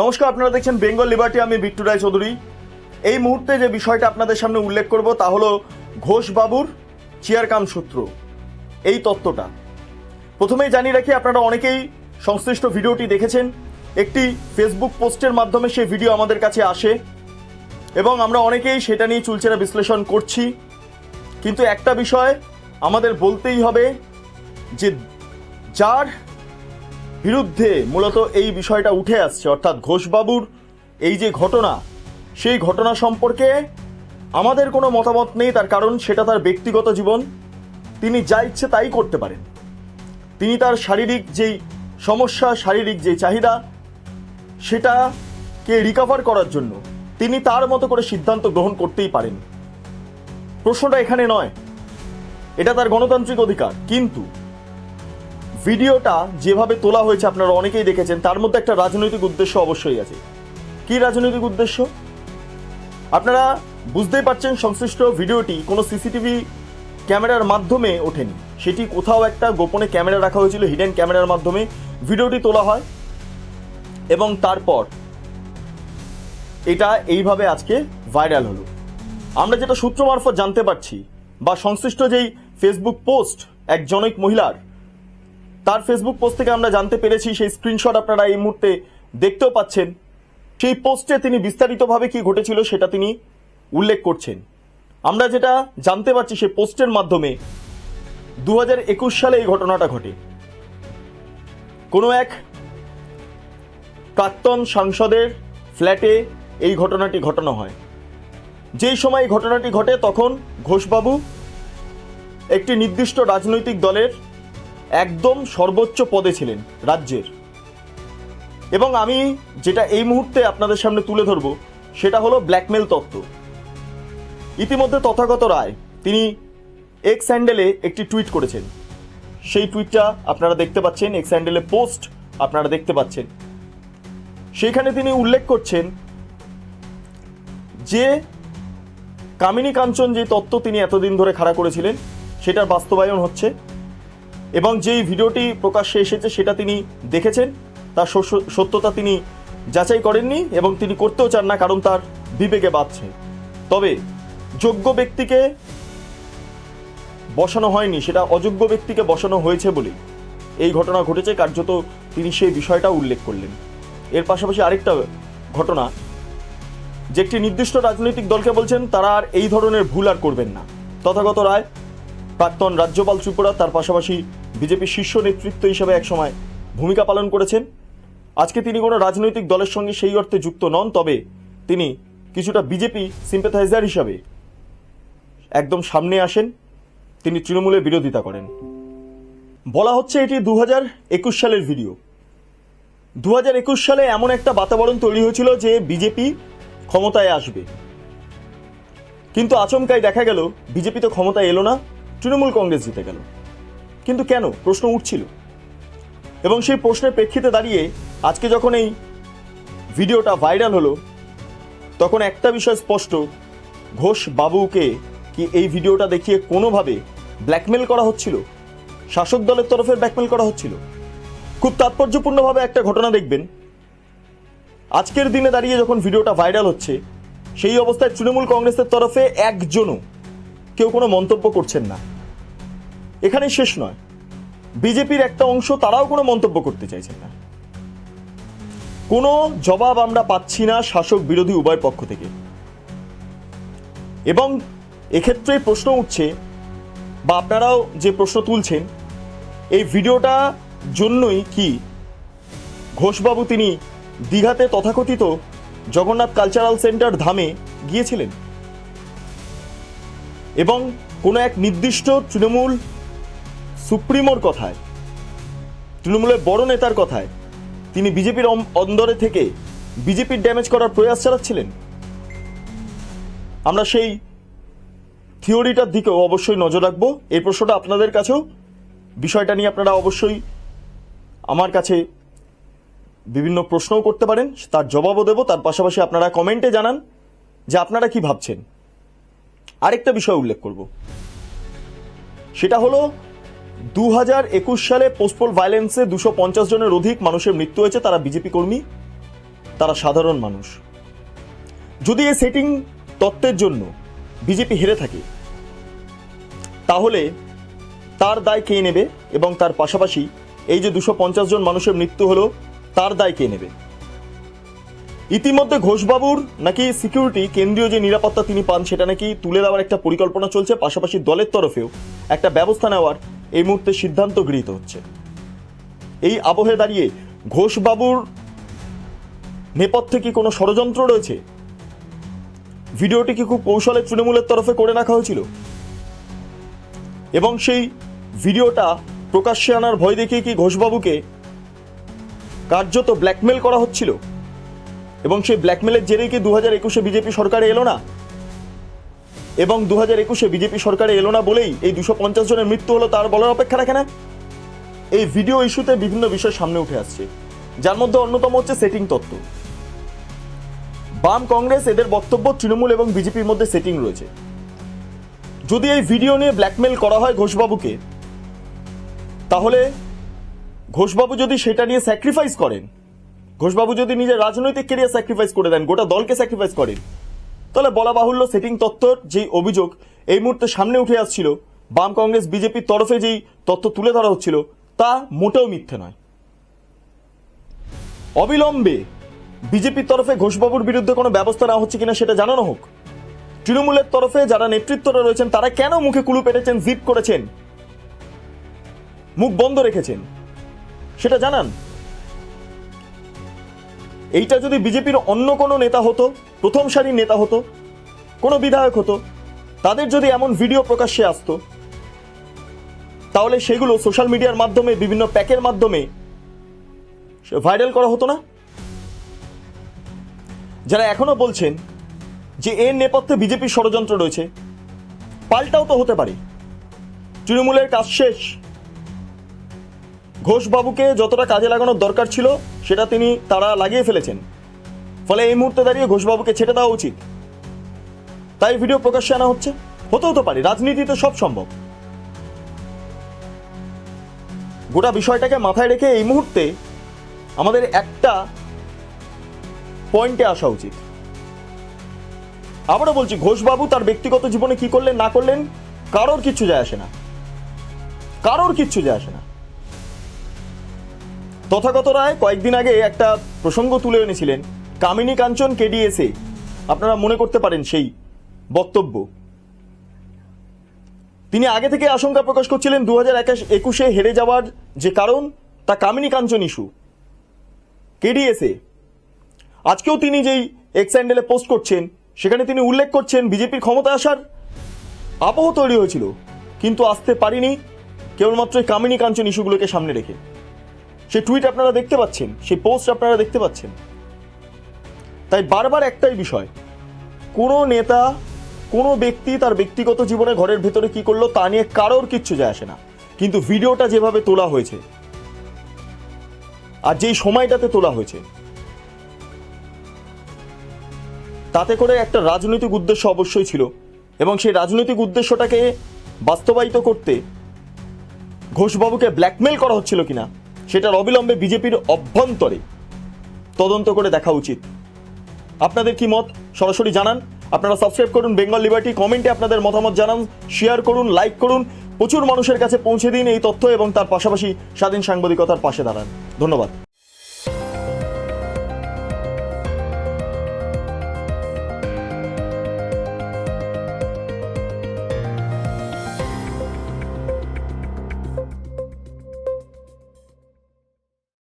নমস্কার, আপনারা দেখছেন বেঙ্গল লিবার্টি, আমি বিট্টু রায় চৌধুরী এই মুহূর্তে যে বিষয়টা আপনাদের সামনে উল্লেখ করব তা হলো ঘোষ বাবুর চেয়ার কাম সূত্র এই তত্ত্বটা। প্রথমেই জানিয়ে রাখি, আপনারা অনেকেই সংশ্লিষ্ট ভিডিওটি দেখেছেন, একটি ফেসবুক পোস্টের মাধ্যমে সেই ভিডিও আমাদের কাছে আসে, এবং আমরা অনেকেই সেটা নিয়ে চুলচেরা বিশ্লেষণ করছি। কিন্তু একটা বিষয় আমাদের বলতেই হবে যে, যার বিরুদ্ধে মূলত এই বিষয়টা উঠে আসছে। অর্থাৎ ঘোষবাবুর এই যে ঘটনা, সেই ঘটনা সম্পর্কে আমাদের কোনো মতামত নেই, তার কারণ সেটা তার ব্যক্তিগত জীবন। তিনি যা ইচ্ছে তাই করতে পারেন। তিনি তার শারীরিক যেই সমস্যা, শারীরিক যেই চাহিদা, সেটাকে রিকভার করার জন্য তিনি তার মতো করে সিদ্ধান্ত গ্রহণ করতেই পারেন। প্রশ্নটা এখানে নয়। এটা তার গণতান্ত্রিক অধিকার। কিন্তু ভিডিওটা যেভাবে তোলা হয়েছে আপনারা অনেকেই দেখেছেন, তার মধ্যে একটা রাজনৈতিক উদ্দেশ্য অবশ্যই আছে। কি রাজনৈতিক উদ্দেশ্য? আপনারা বুঝতেই পারছেন সংশ্লিষ্ট ভিডিওটি কোনো সিসিটিভি ক্যামেরার মাধ্যমে ওঠেনি। সেটি কোথাও একটা গোপনে ক্যামেরা রাখা হয়েছিল হিডেন ক্যামেরার মাধ্যমে ভিডিওটি তোলা হয় এবং তারপর এটা এইভাবে আজকে ভাইরাল হলো। আমরা যেটা সূত্র মারফত জানতে পারছি বা সংশ্লিষ্ট যেই ফেসবুক পোস্ট এক জনৈক মহিলার তার ফেসবুক পোস্ট থেকে আমরা জানতে পেরেছি, সেই স্ক্রিনশট আপনারা এই মুহূর্তে দেখতেও পাচ্ছেন। সেই পোস্টে তিনি বিস্তারিতভাবে কি ঘটেছিল সেটা তিনি উল্লেখ করছেন। আমরা যেটা জানতে পারছি, সেই পোস্টের মাধ্যমে দু একুশ সালে এই ঘটনাটা ঘটে। কোনো এক প্রাক্তন সাংসদের ফ্ল্যাটে এই ঘটনাটি ঘটানো হয়। যেই সময় এই ঘটনাটি ঘটে, তখন ঘোষবাবু একটি নির্দিষ্ট রাজনৈতিক দলের একদম সর্বোচ্চ পদে ছিলেন রাজ্যের। এবং আমি যেটা এই মুহূর্তে আপনাদের সামনে তুলে ধরব, সেটা হলো ব্ল্যাকমেল তত্ত্ব। ইতিমধ্যে তথাগত রায়, তিনি এক্স স্যান্ডেলে একটি টুইট করেছেন। সেই টুইটটা আপনারা দেখতে পাচ্ছেন এক্স স্যান্ডেলে পোস্ট আপনারা দেখতে পাচ্ছেন। সেইখানে তিনি উল্লেখ করছেন যে, কামিনী কাঞ্চন যে তত্ত্ব তিনি এতদিন ধরে খাড়া করেছিলেন, সেটার বাস্তবায়ন হচ্ছে এবং যেই ভিডিওটি প্রকাশ্যে এসেছে সেটা তিনি দেখেছেন, তার সত্যতা তিনি যাচাই করেননি এবং তিনি করতেও চান না, কারণ তার বিবেকে বাঁধছে। তবে যোগ্য ব্যক্তিকে বসানো হয়নি, সেটা অযোগ্য ব্যক্তিকে বসানো হয়েছে বলেই এই ঘটনা ঘটেছে, কার্যত তিনি সেই বিষয়টা উল্লেখ করলেন। এর পাশাপাশি আরেকটা ঘটনা, যে একটি নির্দিষ্ট রাজনৈতিক দলকে বলছেন, তারা আর এই ধরনের ভুল আর করবেন না। তথাগত রায় প্রাক্তন রাজ্যপাল ত্রিপুরা তার পাশাপাশি বিজেপির শীর্ষ নেতৃত্ব হিসেবে একসময় ভূমিকা পালন করেছেন। আজকে তিনি কোনো রাজনৈতিক দলের সঙ্গে সেই অর্থে যুক্ত নন, তবে তিনি কিছুটা বিজেপি সিম্পেথাইজার হিসাবে একদম সামনে আসেন। তিনি তৃণমূলের বিরোধিতা করেন। বলা হচ্ছে এটি দু একুশ সালের ভিডিও। দু একুশ সালে এমন একটা বাতাবরণ তৈরি হয়েছিল যে বিজেপি ক্ষমতায় আসবে। কিন্তু আচমকাই দেখা গেল, বিজেপি তো ক্ষমতায় এলো না। তৃণমূল কংগ্রেস জিতে গেল। কিন্তু কেন? প্রশ্ন উঠছিল। এবং সেই প্রশ্নের প্রেক্ষিতে দাঁড়িয়ে আজকে যখন এই ভিডিওটা ভাইরাল হলো, তখন একটা বিষয় স্পষ্ট, ঘোষ বাবুকে কি এই ভিডিওটা দেখিয়ে কোনোভাবে ব্ল্যাকমেল করা হচ্ছিল? শাসক দলের তরফে ব্ল্যাকমেল করা হচ্ছিল? খুব তাৎপর্যপূর্ণভাবে একটা ঘটনা দেখবেন। আজকের দিনে দাঁড়িয়ে যখন ভিডিওটা ভাইরাল হচ্ছে, সেই অবস্থায় তৃণমূল কংগ্রেসের তরফে একজনও কেউ কোনো মন্তব্য করছেন না। এখানেই শেষ নয়। বিজেপির একটা অংশ তারাও কোনো মন্তব্য করতে চাইছেন না। কোনো জবাব আমরা পাচ্ছি না শাসক বিরোধী উভয় পক্ষ থেকে। এবং এক্ষেত্রে প্রশ্ন উঠছে, বা আপনারাও যে প্রশ্ন তুলছেন, এই ভিডিওটা জন্যই কি ঘোষবাবু তিনি দীঘাতে তথাকথিত জগন্নাথ কালচারাল সেন্টার ধামে গিয়েছিলেন? এবং কোনো এক নির্দিষ্ট তৃণমূল সুপ্রিমোর কথায়, তৃণমূলের বড় নেতার কথায়, তিনি বিজেপির অন্দরে থেকে বিজেপির ড্যামেজ করার প্রয়াস চালাচ্ছিলেন? আমরা সেই থিওরিটার দিকেও অবশ্যই নজর রাখব। এই প্রশ্নটা আপনাদের কাছেও। বিষয়টা নিয়ে আপনারা অবশ্যই আমার কাছে বিভিন্ন প্রশ্নও করতে পারেন, তার জবাবও দেবো। তার পাশাপাশি আপনারা কমেন্টে জানান যে আপনারা কি ভাবছেন। আরেকটা বিষয় উল্লেখ করব। সেটা হলো দু হাজার একুশ সালে পোস্টপোল ভায়োলেন্সে দুশো পঞ্চাশ জনের অধিক মানুষের মৃত্যু হয়েছে, তারা বিজেপি কর্মী, তারা সাধারণ মানুষ। যদি এই সেটিং তত্ত্বের জন্য বিজেপি হেরে থাকে, তাহলে তার দায় কে নেবে এবং তার পাশাপাশি এই যে দুশো পঞ্চাশ জন মানুষের মৃত্যু হলো, তার দায় কে নেবে? ইতিমধ্যে ঘোষবাবুর নাকি সিকিউরিটি কেন্দ্রীয় যে নিরাপত্তা তিনি পান, সেটা নাকি তুলে দেওয়ার একটা পরিকল্পনা চলছে, পাশাপাশি দলের তরফেও একটা ব্যবস্থা নেওয়ার এই মুহূর্তে সিদ্ধান্ত গৃহীত হচ্ছে। এই আবহে দাঁড়িয়ে ঘোষবাবুর নেপথ্যে কি কোনো ষড়যন্ত্র রয়েছে? ভিডিওটি কি খুব কৌশলে তৃণমূলের তরফে করে রাখা হয়েছিল? এবং সেই ভিডিওটা প্রকাশ্যে আনার ভয় দেখিয়ে কি ঘোষবাবুকে কার্যত ব্ল্যাকমেল করা হচ্ছিল? এবং সেই ব্ল্যাকমেলের জেরেই কি দু হাজার একুশে বিজেপি সরকারে এলো না? এবং দু হাজার একুশে বিজেপি সরকারে এলো না বলেই এই দুশো পঞ্চাশ জনের মৃত্যু হলো তার বলার অপেক্ষা রাখে না? এই ভিডিও ইস্যুতে বিভিন্ন বিষয় সামনে উঠে আসছে। যার মধ্যে অন্যতম হচ্ছে সেটিং তত্ত্ব। বাম কংগ্রেস, এদের বক্তব্য তৃণমূল এবং বিজেপির মধ্যে সেটিং রয়েছে। যদি এই ভিডিও নিয়ে ব্ল্যাকমেল করা হয় ঘোষবাবুকে, তাহলে ঘোষবাবু যদি সেটা নিয়ে স্যাক্রিফাইস করেন ঘোষবাবু যদি নিজের রাজনৈতিক কেরিয়ার স্যাক্রিফাইস করে দেন, গোটা দলকে স্যাক্রিফাইস করেন। তাহলে বলা বাহুল্য সেটিং তত্ত্বর যেই অভিযোগ এই মুহূর্তে সামনে উঠে আসছিল, বাম কংগ্রেস বিজেপির তরফে যেই তথ্য তুলে ধরা হচ্ছিল, তা মোটেও মিথ্যে নয়। অবিলম্বে বিজেপির তরফে ঘোষবাবুর বিরুদ্ধে কোনো ব্যবস্থা নেওয়া হচ্ছে কিনা সেটা জানানো হোক। তৃণমূলের তরফে যারা নেতৃত্বরা রয়েছেন, তারা কেন মুখে কুলু পেটেছেন জিপ করেছেন? মুখ বন্ধ রেখেছেন? সেটা জানান। এইটা যদি বিজেপির অন্য কোনো নেতা হতো, প্রথম সারির নেতা হতো, কোনো বিধায়ক হতো, তাদের যদি এমন ভিডিও প্রকাশ্যে আসতো, তাহলে সেগুলো সোশ্যাল মিডিয়ার মাধ্যমে, বিভিন্ন প্যাকের মাধ্যমে ভাইরাল করা হতো না? যারা এখনও বলছেন যে এর নেপথ্যে বিজেপির ষড়যন্ত্র রয়েছে, পাল্টাও তো হতে পারে। তৃণমূলের কাজ শেষ। ঘোষবাবুকে যতটা কাজে লাগানোর দরকার ছিল, সেটা তিনি তারা লাগিয়ে ফেলেছেন। ফলে এই মুহূর্তে দাঁড়িয়ে ঘোষবাবুকে ছেটে দেওয়া উচিত। তাই ভিডিও প্রকাশ্যে আনা হচ্ছে। হতেও তো পারে, রাজনীতিতে সব সম্ভব। গোটা বিষয়টাকে মাথায় রেখে এই মুহূর্তে আমাদের একটা পয়েন্টে আসা উচিত। আবারও বলছি, ঘোষবাবু তার ব্যক্তিগত জীবনে কি করলেন, না করলেন, কারোর কিচ্ছু যায় আসে না। কারোর কিচ্ছু যায় আসে না। তথাগত রায় কয়েকদিন আগে একটা প্রসঙ্গ তুলে এনেছিলেন। কামিনী কাঞ্চন, কেডিএসএ। আপনারা মনে করতে পারেন সেই বক্তব্য। তিনি আগে থেকে আশঙ্কা প্রকাশ করছিলেন দু হাজার একুশে হেরে যাওয়ার যে কারণ, তা কামিনী কাঞ্চন ইস্যু। কেডিএসএ। আজকেও তিনি যেই এক্স হ্যান্ডেলে পোস্ট করছেন, সেখানে তিনি উল্লেখ করছেন, বিজেপির ক্ষমতা আসার আবহ তৈরি হয়েছিল, কিন্তু আসতে পারিনি, কেবলমাত্র কামিনী কাঞ্চন ইস্যুগুলোকে সামনে রেখে। সেই টুইট আপনারা দেখতে পাচ্ছেন, সেই পোস্ট আপনারা দেখতে পাচ্ছেন। তাই বারবার একটাই বিষয়, কোনো নেতা, কোনো ব্যক্তি তার ব্যক্তিগত জীবনে ঘরের ভেতরে কি করল তা নিয়ে কারোর কিচ্ছু যায় আসে না। কিন্তু ভিডিওটা যেভাবে তোলা হয়েছে, আর যেই সময়টাতে তোলা হয়েছে, তাতে করে একটা রাজনৈতিক উদ্দেশ্য অবশ্যই ছিল এবং সেই রাজনৈতিক উদ্দেশ্যটাকে বাস্তবায়িত করতে ঘোষবাবুকে ব্ল্যাকমেল করা হচ্ছিল কিনা সেটার অবিলম্বে বিজেপির অভ্যন্তরে তদন্ত করে দেখা উচিত। আপনাদের কি মত? সরাসরি জানান। আপনারা সাবস্ক্রাইব করুন বেঙ্গল লিবার্টি কমেন্টে আপনাদের মতামত জানান শেয়ার করুন লাইক করুন। প্রচুর মানুষের কাছে পৌঁছে দিন এই তথ্য এবং তার পাশাপাশি স্বাধীন সাংবাদিকতার পাশে দাঁড়ান। ধন্যবাদ।